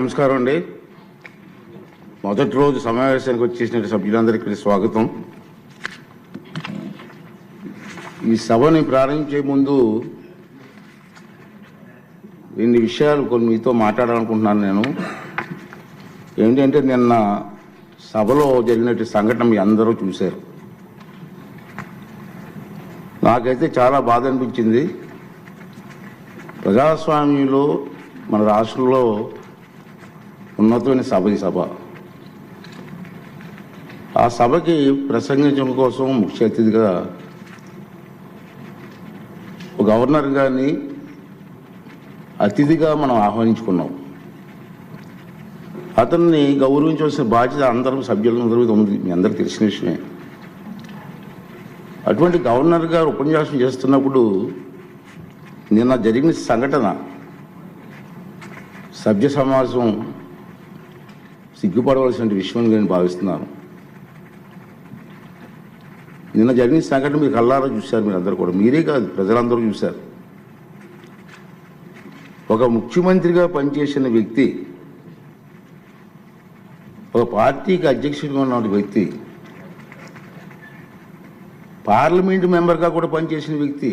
నమస్కారం అండి. మొదటి రోజు సమావేశానికి వచ్చేసిన సభ్యులందరికీ స్వాగతం. ఈ సభని ప్రారంభించే ముందు రెండు విషయాలు కొన్ని మీతో మాట్లాడాలనుకుంటున్నాను నేను. ఏంటంటే నిన్న సభలో జరిగినట్టు సంఘటన మీ అందరూ చూశారు. నాకైతే చాలా బాధ అనిపించింది. ప్రజాస్వామ్యంలో మన రాష్ట్రంలో ఉన్నతమైన సభ ఈ సభ. ఆ సభకి ప్రసంగించడం కోసం ముఖ్య అతిథిగా ఒక గవర్నర్ గారిని అతిథిగా మనం ఆహ్వానించుకున్నాం. అతన్ని గౌరవించవలసిన బాధ్యత అందరం సభ్యులందరూ ఉంది. మీ అందరికీ తెలిసిన విషయమే. అటువంటి గవర్నర్ గారు ఉపన్యాసం చేస్తున్నప్పుడు నిన్న జరిగిన సంఘటన సభ్య సమాజం సిగ్గుపడవలసిన విషయం నేను భావిస్తున్నాను. నిన్న జరిగిన సంఘటన మీరు కళ్ళారా చూశారు మీరు అందరూ కూడా. మీరే కాదు ప్రజలందరూ చూశారు. ఒక ముఖ్యమంత్రిగా పనిచేసిన వ్యక్తి ఒక పార్టీకి అధ్యక్షుడిగా ఉన్న వ్యక్తి పార్లమెంట్ మెంబర్గా కూడా పనిచేసిన వ్యక్తి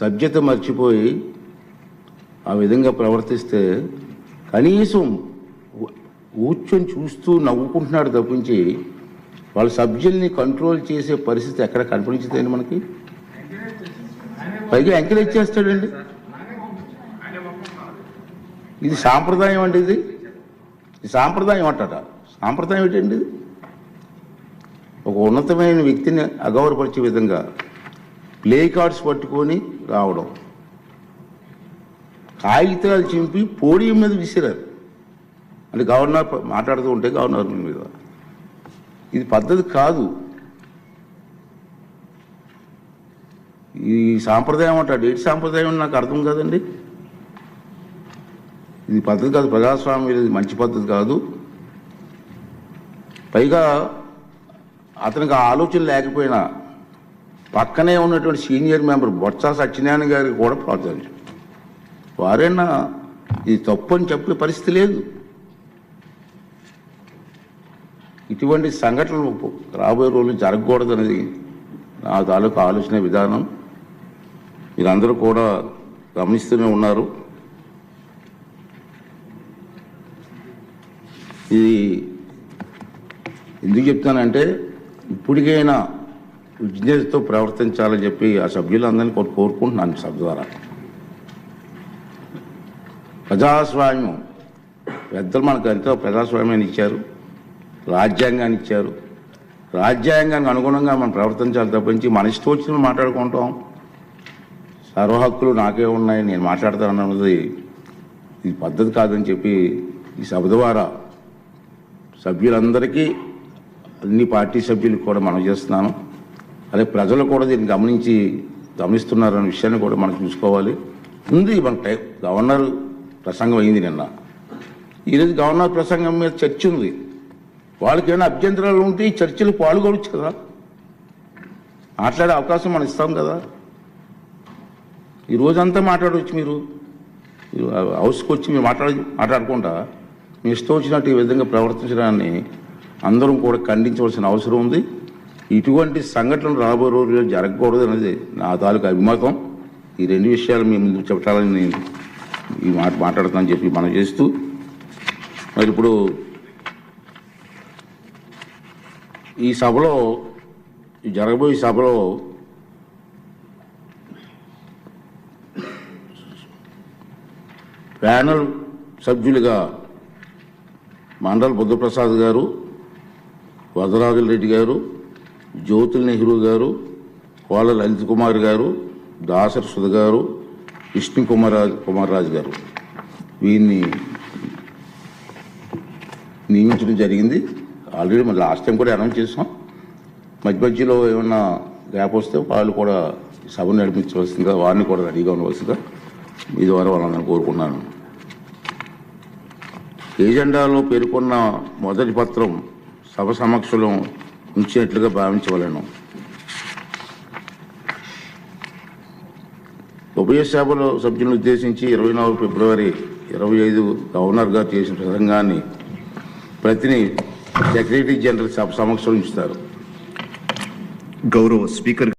సభ్యత మర్చిపోయి ఆ విధంగా ప్రవర్తిస్తే కనీసం కూర్చొని చూస్తూ నవ్వుకుంటున్నాడు తప్పించి వాళ్ళ సబ్జెక్ట్ని కంట్రోల్ చేసే పరిస్థితి ఎక్కడ కనిపించదండి మనకి? పైగా ఎంకరేజ్ చేస్తాడండి ఇది సాంప్రదాయం అండి ఇది. సాంప్రదాయం అంటట సాంప్రదాయం ఏంటండి ఇది? ఒక ఉన్నతమైన వ్యక్తిని అగౌరపరిచే విధంగా ప్లే కార్డ్స్ పట్టుకొని రావడం. కాగితాలు చింపి పోడియం మీద విసిరారు. అంటే గవర్నర్ మాట్లాడుతూ ఉంటే గవర్నర్ మీద. ఇది పద్ధతి కాదు. ఈ సాంప్రదాయం అంటాడు ఏంటి సాంప్రదాయం అని నాకు అర్థం కాదండి. ఇది పద్ధతి కాదు ప్రజాస్వామ్యం ఇది మంచి పద్ధతి కాదు. పైగా అతనికి ఆ ఆలోచన లేకపోయినా పక్కనే ఉన్నటువంటి సీనియర్ మెంబర్ బొత్స సత్యనారాయణ గారికి కూడా ప్రోత్సహించారు వారైనా ఇది తప్పు అని చెప్పే పరిస్థితి లేదు. ఇటువంటి సంఘటనలు రాబోయే రోజులు జరగకూడదు అనేది నా తాలూకు ఆలోచన విధానం. మీరందరూ కూడా గమనిస్తూనే ఉన్నారు. ఇది ఎందుకు చెప్తానంటే ఇప్పటికైనా విజ్ఞతతో ప్రవర్తించాలని చెప్పి ఆ సభ్యులందరినీ కోరు- కోరుకుంటున్నాను సభ ద్వారా. ప్రజాస్వామ్యం. పెద్దలు మనకు ఎంతో ప్రజాస్వామ్యాన్ని ఇచ్చారు. రాజ్యాంగాన్ని ఇచ్చారు. రాజ్యాంగానికి అనుగుణంగా మనం ప్రవర్తించాలి తప్పించి మన ఇష్టం వచ్చిన మాట్లాడుకుంటాం. సర్వహక్కులు నాకే ఉన్నాయి నేను మాట్లాడతాను అన్నది ఇది పద్ధతి కాదని చెప్పి ఈ సభ ద్వారా సభ్యులందరికీ అన్ని పార్టీ సభ్యులకు కూడా మనం చేస్తున్నాను. అదే ప్రజలు కూడా దీన్ని గమనించి గమనిస్తున్నారన్న విషయాన్ని కూడా మనం చూసుకోవాలి. ఉంది మన టైం గవర్నర్ ప్రసంగం అయింది నిన్న. ఈరోజు గవర్నర్ ప్రసంగం మీద చర్చ ఉంది. వాళ్ళకి ఏమైనా అభ్యంతరాలు ఉంటే ఈ చర్చలు పాల్గొనవచ్చు కదా మాట్లాడే అవకాశం మనం ఇస్తాం కదా. ఈ రోజంతా మాట్లాడవచ్చు మీరు. హౌస్కి వచ్చి మీరు మాట్లాడ మాట్లాడుకుంటా మీ ఇష్టం వచ్చినట్టు ఈ విధంగా ప్రవర్తించడాన్ని అందరం కూడా ఖండించవలసిన అవసరం ఉంది. ఇటువంటి సంఘటనలు రాబోయే రోజుల్లో జరగకూడదు అనేది నా తాలూకు అభిమతం. ఈ రెండు విషయాలు మీ ముందు చెప్పాలని నేను ఈ మాట మాట్లాడుతానని చెప్పి మనం చేస్తూ మరి ఇప్పుడు ఈ సభలో జరగబోయే సభలో ప్యానల్ సభ్యులుగా మండల్ బుద్ధప్రసాద్ గారు వదరాజుల రెడ్డి గారు జ్యోతుల్ నెహ్రూ గారు కోళ్ళ లలిత్ కుమార్ గారు దాసర్ సుధ గారు విష్ణు కుమార్ కుమార్రాజు గారు. వీరిని నియమించడం జరిగింది. ఆల్రెడీ మరి లాస్ట్ టైం కూడా అనౌన్స్ చేసాం మధ్య మధ్యలో ఏమన్నా గ్యాప్ వస్తే వాళ్ళు కూడా సభను నడిపించవలసిందిగా వారిని కూడా రెడీగా ఉండవలసిందిగా మీ ద్వారా వాళ్ళని కోరుకున్నాను. ఏజెండాలో పేర్కొన్న మొదటి పత్రం సభ సమక్షంలో ఉంచినట్లుగా భావించవలను. ఉభయ సభలో సభ్యులను ఉద్దేశించి ఇరవై నాలుగు ఫిబ్రవరి ఇరవై ఐదు గవర్నర్గా చేసిన ప్రసంగాన్ని ప్రతిని సెక్రటరీ జనరల్ సభ సమక్షంలో ఉంచుతారు. గౌరవ స్పీకర్